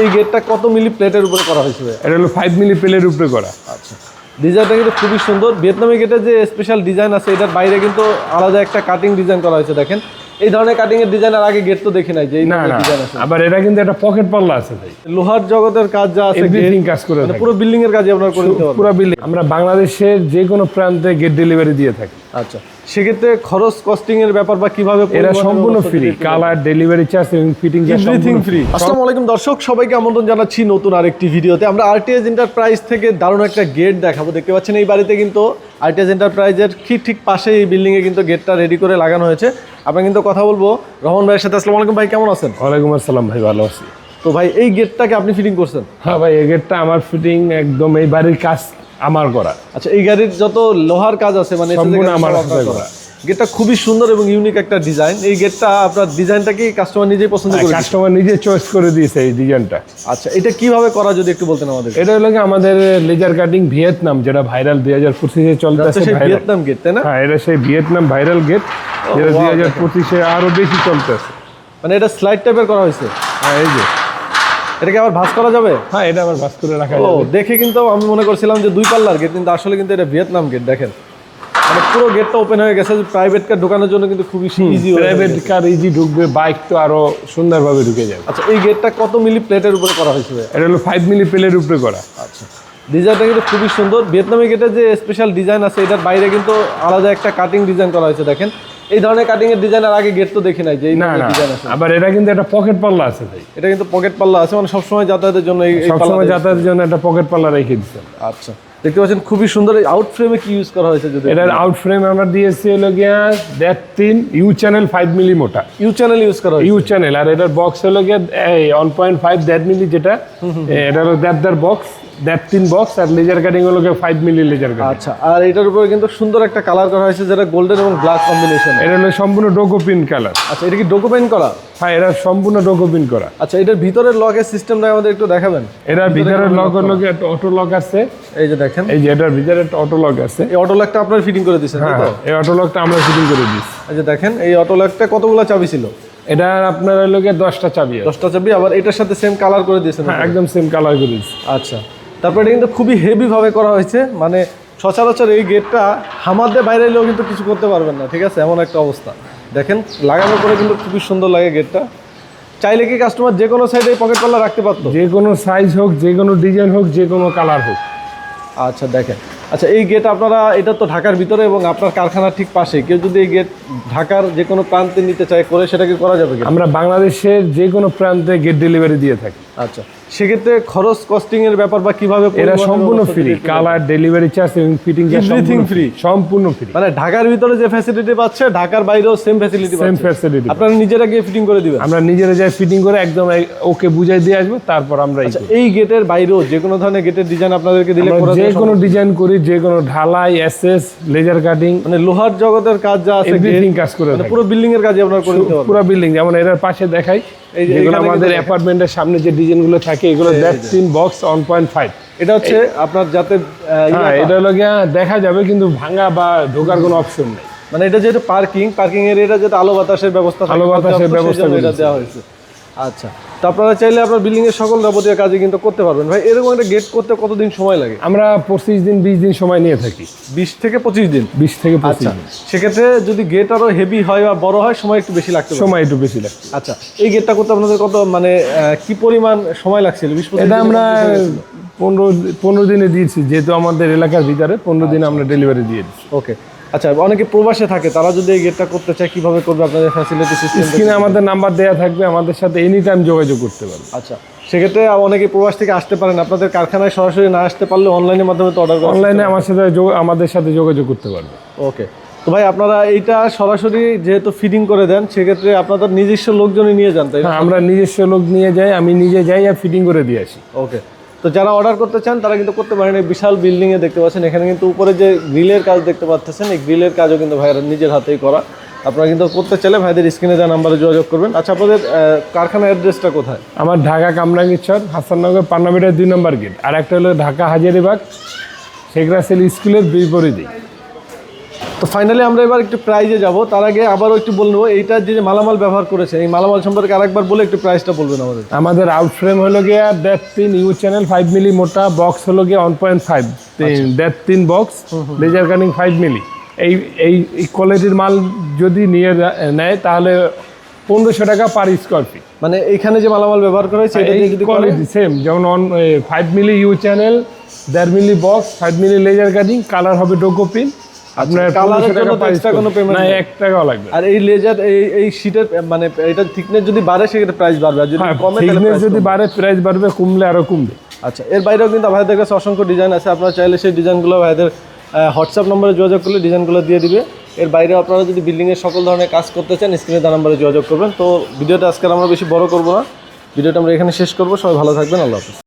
এই গেটটা কত মিলি প্লেটের উপরে করা হয়েছে এটা হলো ফাইভ মিলি প্লেটের উপরে করা। আচ্ছা। ডিজাইনটা কিন্তু খুবই সুন্দর। ভিয়েতনামি গেটের যে স্পেশাল ডিজাইন আছে এটার বাইরে কিন্তু আলাদা একটা কাটিং ডিজাইন করা হয়েছে দেখেন। এই ধরনের কাটিং এর ডিজাইন আর আগে গেট তো দেখি নাই যে এই ডিজাইন আছে। আবার এটা কিন্তু একটা পকেট পাল্লা আছে ভাই। লোহার জগতের কাজ যা আছে এভরিথিং কাজ করে মানে পুরো বিল্ডিং এর কাজ আপনারা করে দিতে পারবেন। পুরো বিল্ডিং আমরা বাংলাদেশের যে কোনো প্রান্তে গেট ডেলিভারি দিয়ে থাকি। আচ্ছা সেক্ষেত্রে খরচ কস্টিং এর ব্যাপার বা কীভাবে এরা সম্পূর্ণ ফ্রি কালার ডেলিভারি চার্জ এবং ফিটিং এভরিথিং ফ্রি আসসালামু আলাইকুম দর্শক সবাইকে আমন্ত্রণ জানাচ্ছি নতুন আরেকটি ভিডিওতে। আমরা আরটিএস এন্টারপ্রাইজ থেকে দারুণ একটা গেট দেখাবো। দেখতে পাচ্ছেন এই বাড়িতে কিন্তু আরটিএস এন্টারপ্রাইজের ঠিক ঠিক পাশে এই বিল্ডিংয়ে এ কিন্তু গেটটা রেডি করে লাগানো হয়েছে। আমরা কিন্তু কথা বলব রহমান ভাইয়ের সাথে। আসসালাম আলাইকুম ভাই কেমন আছেন? ওয়ালাইকুম আসসালাম ভাই ভালো আছি। তো ভাই এই গেটটাকে আপনি ফিটিং করছেন? হ্যাঁ ভাই এই গেটটা আমার ফিটিং একদম এই বাড়ির কাজ আমার করা। আচ্ছা এই গাড়ির যত লোহার কাজ আছে মানে সম্পূর্ণ আমার করা। গেটটা খুবই সুন্দর এবং ইউনিক একটা ডিজাইন এই গেটটা আপনার ডিজাইনটা কি কাস্টমার নিজেই পছন্দ করে কাস্টমার নিজে চয়েস করে দিয়েছে এই ডিজাইনটা আচ্ছা এটা কীভাবে করা যদি একটু বলতেন আমাদের এটা হলো আমাদের লেজার কাটিং ভিয়েতনাম যেটা ভাইরাল দুই হাজার পঁচিশে আচ্ছা চলতেছে ভিয়েতনাম গেট তাই না? হ্যাঁ এটা সেই ভিয়েতনাম ভাইরাল গেট যেটা দুই হাজার পঁচিশে আরও বেশি চলতেছে। মানে এটা স্লাইড টাইপের করা হয়েছে? হ্যাঁ এই যে। এটাকে আবার ভাঁজ করা যাবে? হ্যাঁ এটা আবার বাস করে রাখা যাবে। দেখে কিন্তু আমি মনে করছিলাম যে দুই পাল্লার গেট কিন্তু আসলে কিন্তু এটা ভিয়েতনাম গেট দেখেন। মানে পুরো গেটটা ওপেন হয়ে গেছে প্রাইভেট কার ঢোকানোর জন্য কিন্তু খুবই ইজি প্রাইভেট কার ইজি ঢুকবে বাইক তো আরও সুন্দরভাবে ঢুকে যাবে। আচ্ছা এই গেটটা কত মিলি প্লেটের উপরে করা হয়েছে এটা হলো ফাইভ মিলি প্লের উপরে করা। আচ্ছা ডিজাইনটা কিন্তু খুবই সুন্দর। ভিয়েতনামি গেটের যে স্পেশাল ডিজাইন আছে এটার বাইরে কিন্তু আলাদা একটা কাটিং ডিজাইন করা হয়েছে দেখেন। এই ধরনের কাটিং এর ডিজাইন আর আগে গেট তো দেখি নাই যে এই ডিজাইন আছে। আবার এটা কিন্তু একটা পকেট পাল্লা আছে ভাই। এটা কিন্তু পকেট পাল্লা আছে মানে সবসময় যাতায়াতের জন্য এই সবসময় যাতায়াতের জন্য একটা পকেট পাল্লা রেখে দিচ্ছে। আচ্ছা। দেখতে পাচ্ছেন খুবই সুন্দর আউট ফ্রেমে কি ইউজ করা হয়েছে যদি এটার আউট ফ্রেম আমরা দিয়েছি হলো গিয়া দ্যাট তিন ইউ চ্যানেল ফাইভ মিলি মোটা ইউ চ্যানেল ইউজ করা হয়েছে। ইউ চ্যানেল আর এটার বক্স হলো গিয়া এই ওয়ান পয়েন্ট ফাইভ দেড় মিলি যেটা এটা হলো দেড় দেড় বক্স দেড় তিন বক্স আর লেজার কাটিং হলো ফাইভ মিলি লেজার কাটিং আচ্ছা আর এটার উপরে কিন্তু সুন্দর একটা কালার করা হয়েছে যেটা গোল্ডেন এবং ব্ল্যাক কম্বিনেশন এটা হলো সম্পূর্ণ ডোকো পিন কালার আচ্ছা এটা কি ডকুমেন্ট করা? হ্যাঁ এটা সম্পূর্ণ ডোকো পিন করা। আচ্ছা এটার ভিতরের লকের সিস্টেমটা আমাদের একটু দেখাবেন। এটার ভিতরে লক হলো গিয়ে একটা অটো লক আছে। এই যে দেখেন। এই যে এটার ভিতরে একটা অটো লক আছে। এই অটো লকটা আপনার ফিটিং করে দিয়েছেন হ্যাঁ এই অটো লকটা আমরা ফিটিং করে দিচ্ছি এই যে দেখেন এই অটো লকটা কতগুলো চাবি ছিল? এটা আপনার হলো গিয়ে দশটা চাবি দশটা চাবি আবার এটার সাথে সেম কালার করে দিয়েছেন হ্যাঁ একদম সেম কালার করে দিচ্ছি আচ্ছা। তারপরে এটা কিন্তু খুবই হেভিভাবে করা হয়েছে। মানে সচরাচর এই গেটটা হামাদে বাইরে এলেও কিন্তু কিছু করতে পারবেন না ঠিক আছে? এমন একটা অবস্থা। দেখেন লাগানোর পরে কিন্তু খুবই সুন্দর লাগে গেটটা চাইলে কি কাস্টমার যে কোনো সাইডে পকেট পাল্লা রাখতে পারতো? যে কোনো সাইজ হোক যে কোনো ডিজাইন হোক যে কোনো কালার হোক। আচ্ছা দেখেন। আচ্ছা এই গেট আপনারা এটা তো ঢাকার ভিতরে এবং আপনার কারখানার ঠিক পাশে। কেউ যদি এই গেট ঢাকার যে কোনো প্রান্তে নিতে চায় করে সেটাকে করা যাবে কি? আমরা বাংলাদেশের যে কোনো প্রান্তে গেট ডেলিভারি দিয়ে থাকি। আচ্ছা। সেক্ষেত্রে খরচ কস্টিং এর ব্যাপার বা কীভাবে এরা সম্পূর্ণ ফ্রি কালার ডেলিভারি চার্জ এবং ফিটিং Everything free? সম্পূর্ণ ফ্রি মানে ঢাকার ভিতরে যে ফ্যাসিলিটি পাচ্ছে ঢাকার বাইরেও সেম ফ্যাসিলিটি সেম ফ্যাসিলিটি আপনারা নিজেরা গিয়ে ফিটিং করে দিবেন। আমরা নিজেরা যাই ফিটিং করে একদম ওকে বুঝাই দিয়ে আসব তারপর আমরা এই আচ্ছা গেটের বাইরেও যে কোনো ধরনের গেটের ডিজাইন আপনাদেরকে দিলে যে কোনো ডিজাইন করি যে কোনো ঢালাই এসএস লেজার কাটিং মানে লোহার জগতের কাজ যা আছে এভরিথিং কাজ করে মানে পুরো বিল্ডিং এর কাজ আপনারা করে দিতে পারবেন। পুরো বিল্ডিং যেমন এর পাশে দেখাই যেগুলো আমাদের অ্যাপার্টমেন্টের সামনে যে ডিজাইনগুলো থাকে এগুলো দেড় তিন বক্স ওয়ান পয়েন্ট ফাইভ এটা হচ্ছে আপনার যাতে ইয়ে হ্যাঁ এটা হলো দেখা যাবে কিন্তু ভাঙা বা ঢোকার কোনো অপশন নেই। মানে এটা যেহেতু পার্কিং পার্কিং এর এটা যেটা আলো বাতাসের ব্যবস্থা আলো বাতাসের ব্যবস্থা দেওয়া হয়েছে। আচ্ছা। তো আপনারা চাইলে আপনার বিল্ডিং এর সকল যাবতীয় কাজে কিন্তু করতে পারবেন। ভাই এরকম একটা গেট করতে কতদিন সময় লাগে? আমরা পঁচিশ দিন বিশ দিন সময় নিয়ে থাকি। বিশ থেকে পঁচিশ দিন? বিশ থেকে পঁচিশ আচ্ছা সেক্ষেত্রে যদি গেট আরও হেভি হয় বা বড় হয় সময় একটু বেশি লাগতে সময় একটু বেশি লাগে আচ্ছা এই গেটটা করতে আপনাদের কত মানে কি পরিমাণ সময় লাগছিল? বিশ এটা আমরা? পনেরো পনেরো দিনে দিয়েছি যেহেতু আমাদের এলাকার ভিতরে পনেরো দিনে আমরা ডেলিভারি দিয়ে দিচ্ছি। ওকে আচ্ছা অনেকে প্রবাসে থাকে তারা যদি এই গেটটা করতে চায় কীভাবে করবে আপনাদের ফ্যাসিলিটি সিস্টেম স্ক্রিনে আমাদের নাম্বার দেওয়া থাকবে আমাদের সাথে এনি টাইম যোগাযোগ করতে পারবে। আচ্ছা সেক্ষেত্রে অনেকে প্রবাস থেকে আসতে পারেন আপনাদের কারখানায় সরাসরি না আসতে পারলে অনলাইনের মাধ্যমে তো অর্ডার অনলাইনে আমার সাথে আমাদের সাথে যোগাযোগ করতে পারবে। ওকে তো ভাই আপনারা এইটা সরাসরি যেহেতু ফিডিং করে দেন সেক্ষেত্রে আপনাদের নিজস্ব লোকজনই নিয়ে যান তাই হ্যাঁ আমরা নিজস্ব লোক নিয়ে যাই আমি নিজে যাই আর ফিটিং করে দিয়ে আসি। ওকে তো যারা অর্ডার করতে চান, তারা কিন্তু করতে পারেন। এই বিশাল বিল্ডিংয়ে দেখতে পাচ্ছেন, এখানে কিন্তু উপরে যে গ্রিলের কাজ দেখতে পাচ্ছেন, এই গ্রিলের কাজও কিন্তু ভাইয়েরা নিজের হাতেই করা। আপনারা কিন্তু করতে চাইলে ভাইদের স্ক্রিনে যা নাম্বারে যোগাযোগ করবেন। আচ্ছা আপনাদের কারখানা কারখানার অ্যাড্রেসটা কোথায়? আমার ঢাকা কামরাঙ্গীরচর, হাসাননগর পান্নাবিটার দুই নম্বর গেট আর একটা হলো ঢাকা হাজারিবাগ শেখ রাসেল স্কুলের বিপরীতেই তো ফাইনালি আমরা এবার একটু প্রাইজে যাব। তার আগে আবারও একটু বলব এইটা যে মালামাল ব্যবহার করেছে এই মালামাল সম্পর্কে আরেকবার বলে একটু প্রাইসটা বলবেন আমাদের। আমাদের আউট ফ্রেম হলো গিয়া দেড় তিন ইউ চ্যানেল ফাইভ মিলি মোটা বক্স হলো গিয়ে ওয়ান পয়েন্ট ফাইভ দেড় তিন box laser cutting five milli এই এই কোয়ালিটির মাল যদি নিয়ে নেয় তাহলে পনেরোশো টাকা পার স্কোয়ার ফিট মানে এখানে যে মালামাল ব্যবহার করা হয়েছে কোয়ালিটি সেম যেমন অন ফাইভ মিলি ইউ চ্যানেল দেড় milli box five milli laser cutting colour হবে ডোকো পিন আপনার এর 1500 টাকা জন্য তো per extra square কোনো feet। না নেই। টাকাও লাগবে আর এই লেজার এই এই শীটের মানে এটা থিকনেস যদি বাড়ে সেক্ষেত্রে প্রাইস বাড়বে। আর যদি হ্যাঁ কমে তাহলে যদি বাড়ে প্রাইস বাড়বে কমলে আরও কমবে। আচ্ছা এর বাইরেও কিন্তু ভাইদের কাছে অসংখ্য ডিজাইন আছে। আপনারা চাইলে সেই ডিজাইনগুলো ভাইদের হোয়াটসঅ্যাপ নম্বরে যোগাযোগ করলে ডিজাইনগুলো দিয়ে দিবে। এর বাইরেও আপনারা যদি বিল্ডিংয়ের সকল ধরনের কাজ করতে চান স্ক্রিনে তার নম্বরে যোগাযোগ করবেন। তো ভিডিওটা আজকে আমরা বেশি বড় করব না। ভিডিওটা আমরা এখানে শেষ করব। সবাই ভালো থাকবেন। আল্লাহ হাফিজ।